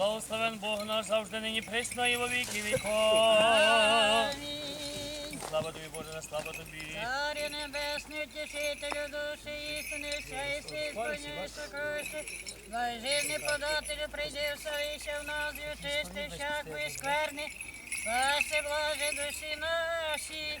Благословен Бог наш завжди нині присно і во віки віков. Слава тобі, Боже, на слава тобі. Царю небесний, тішителю душі істини, вся і світ спойняй сокровище. Блаженний подателю, прийди в совіще в нас, і очисти всякої скверни. Спаси, блаже душі наші.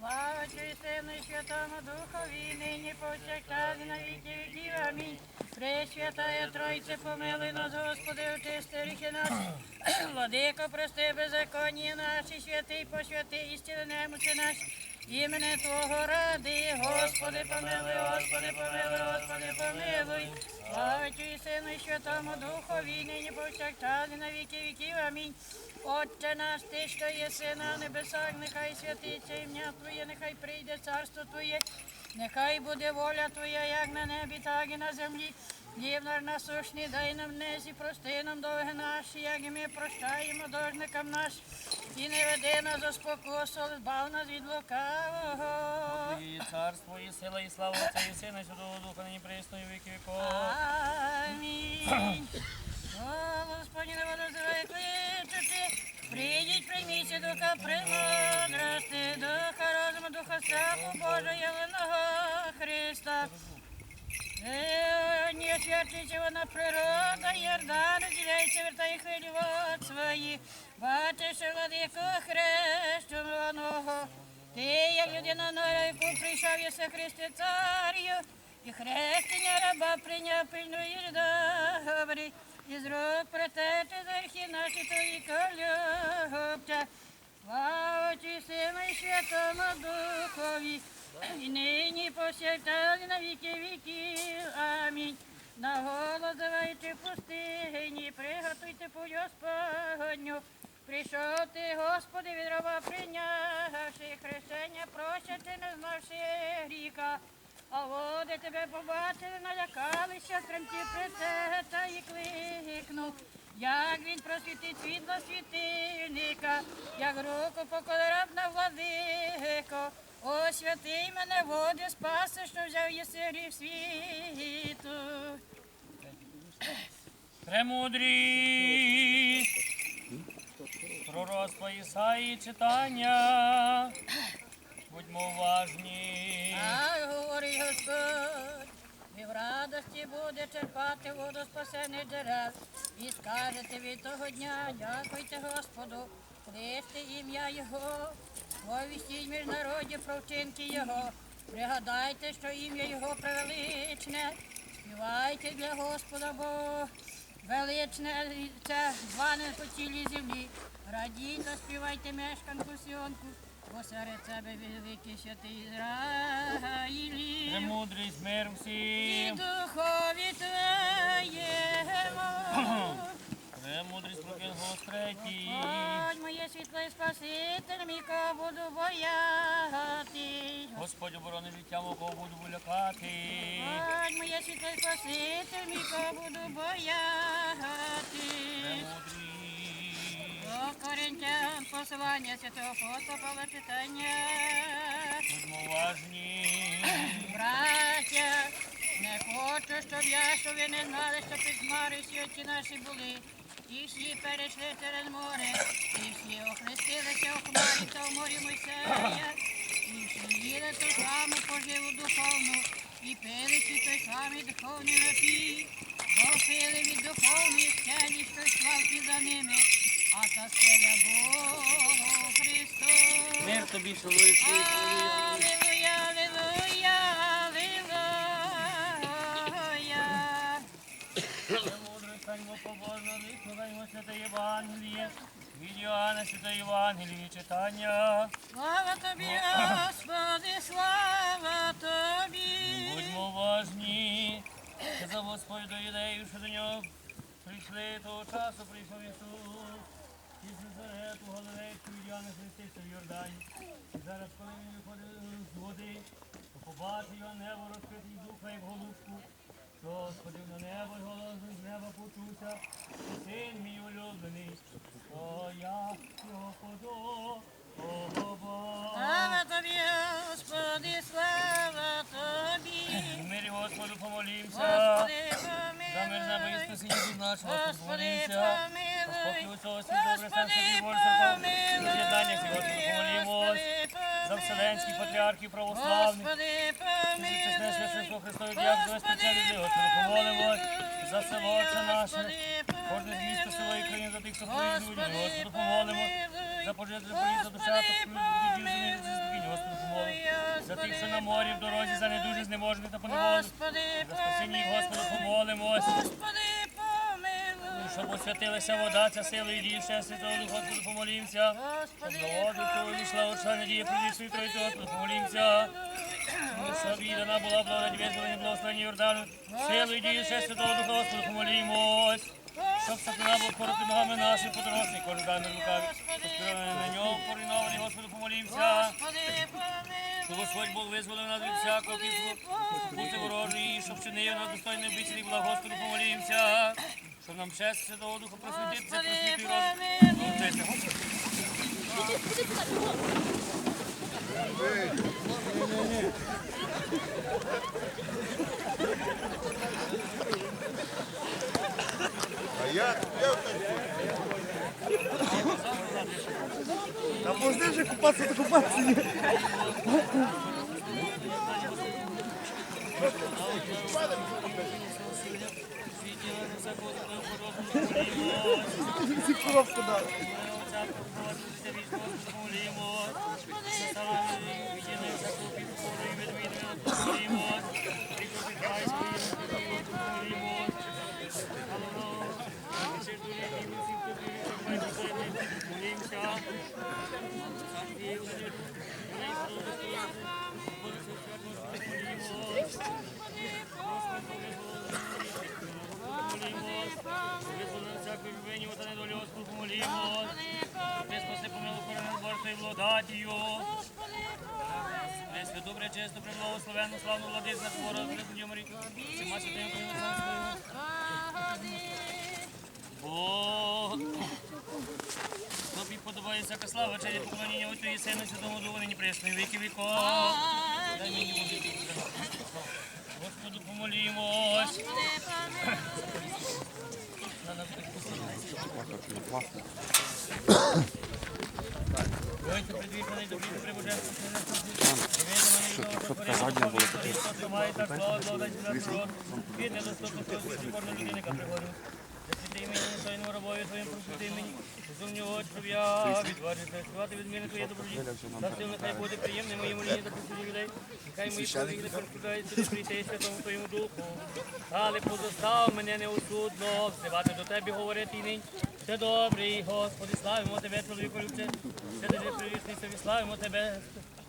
Слава Сину і Святому Духові, нині повсякчас і на віки віків. Амінь. Пресвятая Тройце, помилуй нас, Господи, очисти гріхи наші. Владико, прости беззаконні наші, святий, посвяти, істини немочі наші. Імене Твого ради, Господи, помилуй, Господи, помилуй, Господи, помилуй. Слава і Сину і Святому Духові, нині повсякчас і на віки віків. Амінь. Отче наш, ти, що єси на небесах, нехай святиться ім'я Твоє, нехай прийде царство Твоє, нехай буде воля Твоя, як на небі, так і на землі. Хліб наш насущний, дай нам днес і прости нам довги наші, як і ми прощаємо должникам нашим. І не веди нас у спокусу, але збав нас від лукавого. І царство, і сила, і слава Отця, і Сина, і Святого Духа, нині присно і віки віков. Амінь. О, Господи, не воно здоров'я кличете. Прийдіть, прийміться духа премудрости, духа розуму, духа страху Божого Христа. Е, Не святиться вона природа, Йордан, розділяється, вертає хвилі вод свої. Бачиш, владико хрещеного. Ти, як людина на яку прийшов єси Христе царю, і хрещення раба прийняв пильнуєш добрий, і з рук протече з верхи наші твої колюбця. Слава Отцю, Сину Святому Духові, і нині повсякчас і на віки віків. Амінь. На голос давайте пустині, приготуйте путь Господню. Прийшов ти, Господи, від раба прийнявши хрещення, прощати не знавши гріха. А води тебе побачили, налякалися, тремті присета і кликнув. Як він просвітить світло світильника, як руку поколорав на владико. О, святий мене води спаси, що взяв єси гріх світу. Премудрість. Пророцтва Ісаї читання. Будьмо уважні. А говорить Господь, ви в радості буде черпати воду спасених джерел. І скажете від того дня, дякуйте Господу, кличте ім'я Його, повістіть міжнародні про вчинки Його. Пригадайте, що ім'я Його превеличне, співайте для Господа, бо величне це зване по цілій землі. Радійте, співайте мешканку Сіонку, бо серед себе великий святий Ізраїлі. Премудрість, мир І духові твоєму. Премудрість, прокин голос третій. Господь моє світло і спаситель, мій кого буду боятись. Господь оборони життя мого буду волякати. Господь моє світло і спаситель, мій кого буду боятись. Премудрість. До Коринтян посилання святого апостола читання. Будьмо уважні. Браття, не хочу, щоб я, що ви не знали, що під хмари всі отці наші були. І всі перейшли через море, і всі охрестилися у хмарі та в морі Мойсея. І всі їли ту саму поживу духовну, і пили всі той самий духовний напій, бо пили від духовної скелі, що йшла за ними, а та скеля Богу Христос. Мир тобі, що вийшли. Святе Євангеліє. Від Йоанна святе Євангеліє читання. Слава тобі, Господи, слава тобі. Будьмо уважні. Сказав Господь до юдеїв, що до нього прийшли того часу, прийшов Ісус. Із Назарету, Галилейську, від Йоанна Хрестився в Йордані. І зараз, коли він виходив з води, то побачив його небо розкритий духа, як голубку, що сходив на небо, голос з неба почуся, син мій улюблений, о я його подобаю. Слава тобі, Господи, слава тобі. В мирі Господу помолімся. Господи, За мир небо і спасіння від нашого Господи, помилуй. Отцього світу, добре серце Господи, і Божого, помилуй. За вселенських патріархів православних, Господи, Чесне священство Христове діяк, за Господи, помолимось. За село це наше, кожне з місто, село і країн, за тих, хто люди, Господу помолимо. За пожежне політ, за душаток, людей, за спокійні, Господу помолимо. За тих, що на морі, в дорозі, за недужі, знеможені та поневолених. Господи, За спасіння помилуй. помолимось. Щоб освятилася вода, ця сила і дія, ще Святого Господу, помолімся. Щоб на воду цього війшла очна надія, привіт Тройцю, Господу, помолімся. Щоб віддана була благодать визволення, благословення Йордану, силу і Святого Духа, Господу, помолімось. Щоб сатана був порати ногами наших, подросний, кожен дай мир лукаві. Поспіроване на нього, помолімся. Господи, помилуй. Щоб Господь Бог визволив нас від всякого пізву, бути ворожий, щоб чинив нас достойний обіцяний благ, Господу, помолімся. Щоб нам честь Святого Духа просвітитися, Господи, просвіти помилуй. Навчися, Господи. А я, я А можно же купаться, то купаться не. Коробку дали. На всіма святим Твоїм тобі подобається всяка слава, честь і поклоніння Отцю і Сину, Святому Духу, нині пресно, і віки. Господу помолімось. На нас так Бойся предвічений добрі прибуженство, щоб заднім було таке. Має так слава, для народ. Від недоступно спілкуючи кожну людину, яка. Засвіти імені своїм рабою своїм просвіти імені. Зумні очі, щоб я відважився, співати відміни твоє добродії. Та сил нехай буде приємним моєму лінії та присуді людей. Нехай мої повіки не перешкоджаються до прийти святому твоєму духу. Але позостав мене неусудно, взивати до тебе, говорити і нині. Все добрий, Господи, славимо тебе, чоловіку любце. Все дуже привісний, собі славимо тебе.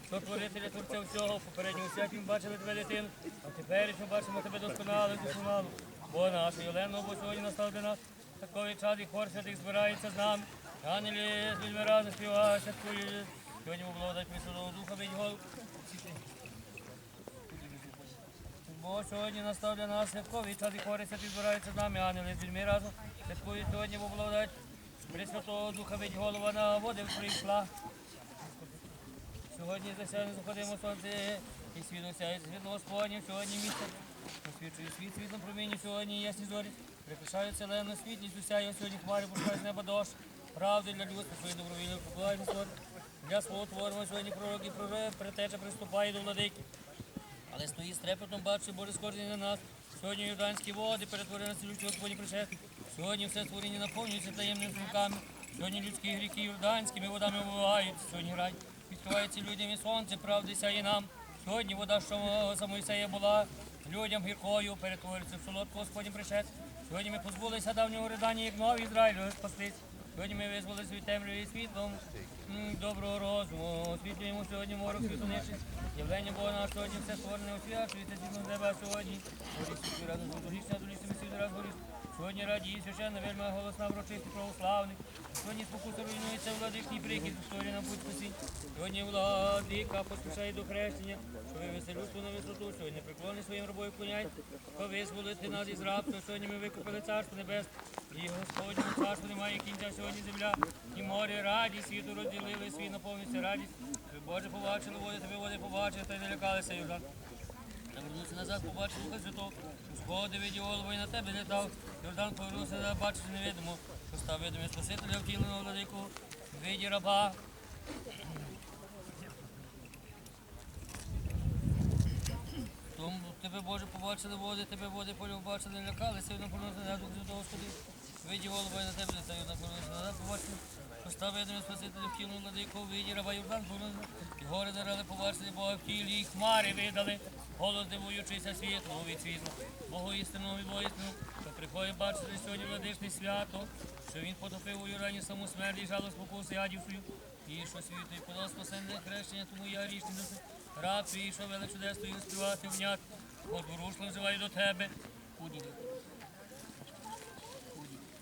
Сотворителя Творця всього, попередньому святі ми бачили тебе дитину, а тепер що бачимо тебе досконало, досконало. Бо наша Єлена, бо сьогодні настав для нас такий час, і хор святих збирається з нами. Ангелі з людьми разом співають, святкують. Сьогодні ми благодать Святого Духа, бить гол. Бо сьогодні настав для нас святковий час, і хори збираються з нами, ангели з людьми разом. Святкують сьогодні, бо благодать Пресвятого Духа, бить голова на води прийшла. Сьогодні засяне заходимо сонце і світ осяє світло Господнє, сьогодні місце. Освічує світ світлом проміння, сьогодні ясні зорі. Прикрашають селену світлість, усяє сьогодні хмари, пускають з неба дощ. Правди для людства, свої добровільно попливають зорі. Для свого творимо сьогодні пророки, пророки, притеча приступає до владики. Але стоїть з трепетом, бачить Боже скорження на нас. Сьогодні юрданські води перетворені на Господні пришестя. Сьогодні все створіння наповнюється таємними звуками. Сьогодні людські гріхи юрданськими водами омивають. Сьогодні рай відкривається людям і сонце, правди сяє нам. Сьогодні вода, що самої була людям гіркою, перетвориться в солодку Господнім пришест. Сьогодні ми позбулися давнього ридання, як нові Ізраїль спастись. Сьогодні ми визволилися від темряві і світлом доброго розуму. Освітлюємо сьогодні ворог світу нечисть. Явлення Бога на сьогодні все створене освячується згідно неба сьогодні. Горі світлі разом водогрішня, до лісами світлі раз горі. Сьогодні радіє священна вельма голосна врочистий православний. Сьогодні спокуса руйнується владичний прихід, історія нам будь спасінь. Сьогодні владика поспішає до хрещення, що вивезе людство на висоту, сьогодні непреклонний своїм рабою клоняй, що визволити нас із рабства. Сьогодні ми викупили царство небес, і Господньому царству немає кінця сьогодні земля, і море радість світу розділили, свій наповниться радість. Ви Боже побачили, води тебе води побачили, та й не лякалися Южан. Та вернувся назад, побачив Святого. Сходи від голови на тебе літав. Йордан повернувся назад, бачити невидимо. Постав видимий Спасителя втіленого владику. Виді раба. Тому тебе, Боже, побачили води, тебе води полю побачили, лякалися, і напорнувся назад, Дух Святого, Господи. Виді голови на тебе літав, напорнувся назад, побачили. Постав видимий Спасителя втіленого владику. Виді раба Йордан повернувся. І гори зарали, побачили Бога в тілі, і хмари видали. Голос дивуючися світло від світла, Богу істину і воістину, що приходить бачити сьогодні владичне свято, що він потопив у Юрані саму смерть і жало спокуси адів і що світу, і подав спасенне хрещення, тому я річний раб твій, що веле чудес твої співати внят, от ворушно взиваю до тебе. Худі.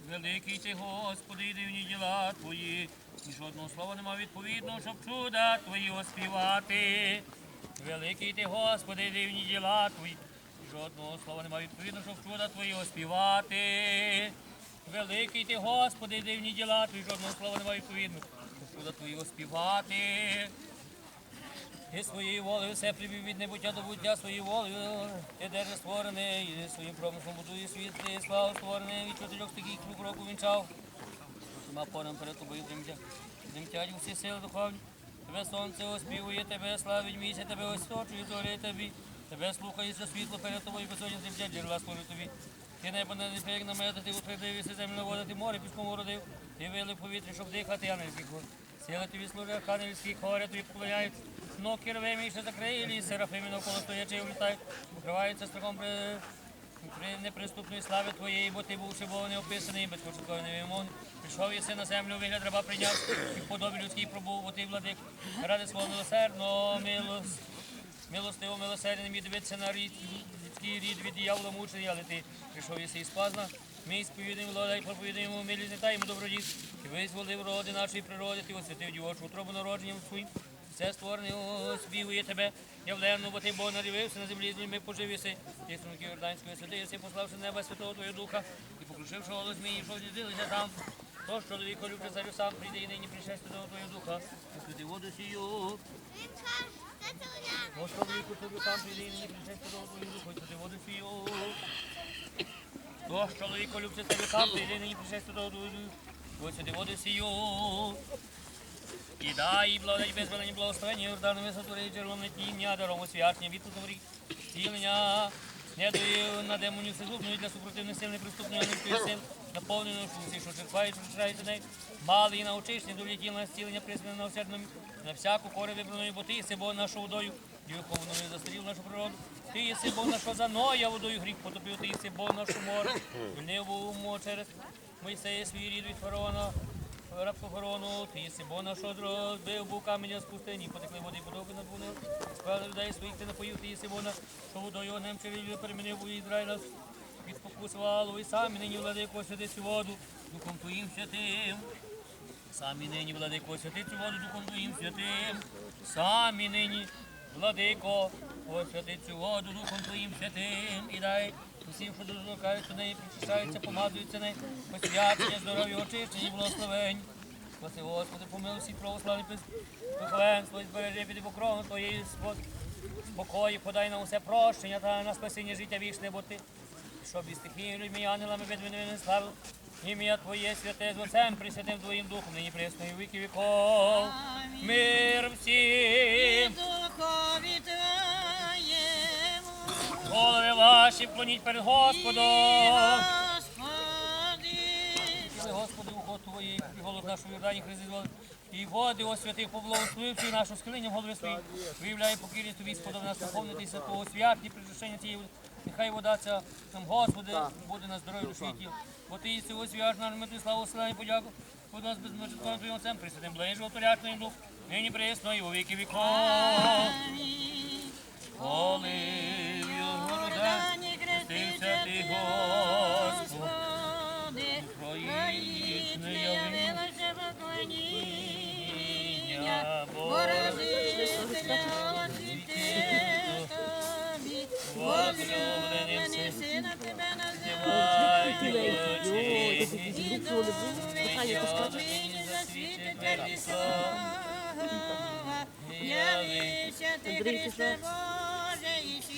Великий ти, Господи, і дивні діла твої, і жодного слова нема відповідного, щоб чуда твої оспівати. Великий ти, Господи, дивні діла твої, жодного слова нема відповідного, щоб чуда твої оспівати. Великий ти, Господи, дивні діла твої, жодного слова нема відповідного, щоб чуда твої оспівати. Ти своєю волею все привів від небуття до буття своєю волею. Ти держи створений, і своїм промислом будує світ, ти славу створений, і чотирьох таких круг року вінчав. Всіма порам перед тобою тремтя. Тремтять усі сили духовні. Тебе сонце оспівує, тебе славить місяць, тебе осочує, зорі тобі. Тебе слухається світло перед тобою, безсонні тремтять, джерела служить тобі. Ти небо не як намета, ти утвердив, землю вода, ти море піском уродив. Ти вили повітря, щоб дихати, а не хор. Сили тобі служить, архангельські хори тобі поклоняються. Ноки рвемі ще закриє, ліс, серафими навколо стоячи влітають. Покриваються страхом при неприступної слави твоєї, бо ти бувши Бог неописаний, безпочатковий невимовний. Прийшов єси на землю, вигляд раба прийняв, і в подобі людській пробув, бо ти владик. Ради свого милосердного, милост, милостиво милосердним і дивитися на рід, людський рід від диявола мучений, але ти прийшов єси із пазна. Ми сповідаємо влада і проповідаємо милість, не таємо добродіт. Ти визволив роди нашої природи, ти освятив дівочу утробу народженням своїм. Все створене оспівує тебе, явлено, бо ти Бог надивився на землі, з людьми пожив єси. Ти струнки Йорданської святи, єси, пославши неба святого Твого Духа, і покрушивши голос мій, що злізилися там. Тож чоловіко любить царю сам, прийде і нині пришестя до Твого Духа, посвяти воду сію. Тож чоловіку царю сам, прийде і нині пришестя до Твого Духа, посвяти воду сію. Тож чоловіко любить царю сам, прийде і нині пришестя до Твого Духа, посвяти воду сію. І дай, і благодать безвелені благословення, Йордану висотворі, червоне тіння, даром освячення, відпуску рік, зцілення, недою на демонів всезубної для супротивних сил неприступної англійської сил, наповненої функції, що черпають, що читають неї, мали і научишні, долі тіла, зцілення, присвяне на осердному, на всяку кори вибраної, бо ти єси Бог нашу водою, і вихованою застарів нашу природу. Ти єси Бог нашу заноя водою гріх потопив, ти єси Бог нашу море, вільнив був через Мойсея свій рід від фараона, рабку хорону, ти єси бо наш розбив був каменя з пустині, потекли води подоби надбунив, справили людей своїх ти напоїв, ти єси бо на що водою огнем червілю перемінив у Ізраїля від спокусувало, і самі нині владико святи цю воду, духом твоїм святим. Самі нині, владико, святи цю воду духом твоїм святим. Самі нині, владико, освяти цю воду духом твоїм святим. І дай усім, що дозволкають до неї, причищаються, помазуються неї, посвячення, здоров'я, очищення, благословень. Спаси, Господи, помилуй всіх православних духовенство, і збережи під покровом Твоєї спокої, подай нам усе прощення та на спасіння життя вічне, бо Ти щоб і стихії людьми, ангелами відмінили славу. Ім'я Твоє святе з Отцем присвятим Твоїм Духом, нині пресно і віки віков. Мир всім, голови ваші вклоніть перед Господом. Господи. Дякую, Господи, ухо Твоє, і голос нашої Йордані Христи. І води о святих поблагословивши нашу схилення в голови свої, виявляє покірність Тобі, сподоб нас наповнитися Твого святні причащення цієї. Нехай вода ця нам, Господи, буде на здоров'я душі і тіл. Бо Ти єси освяж наш, ми тобі славу слава і подяку. Будь нас безмежно Твоїм Отцем, присвятим ближнього животворячним дух, нині присно і у віки віков. Молив Храні крестися ти, Господи, Твоїх не явилося поклоніння, Породителя освіти тобі, Возлюбленим сина тебе називають, І духові обині засвітить Твоя слава, Явися ти, Христе Бог,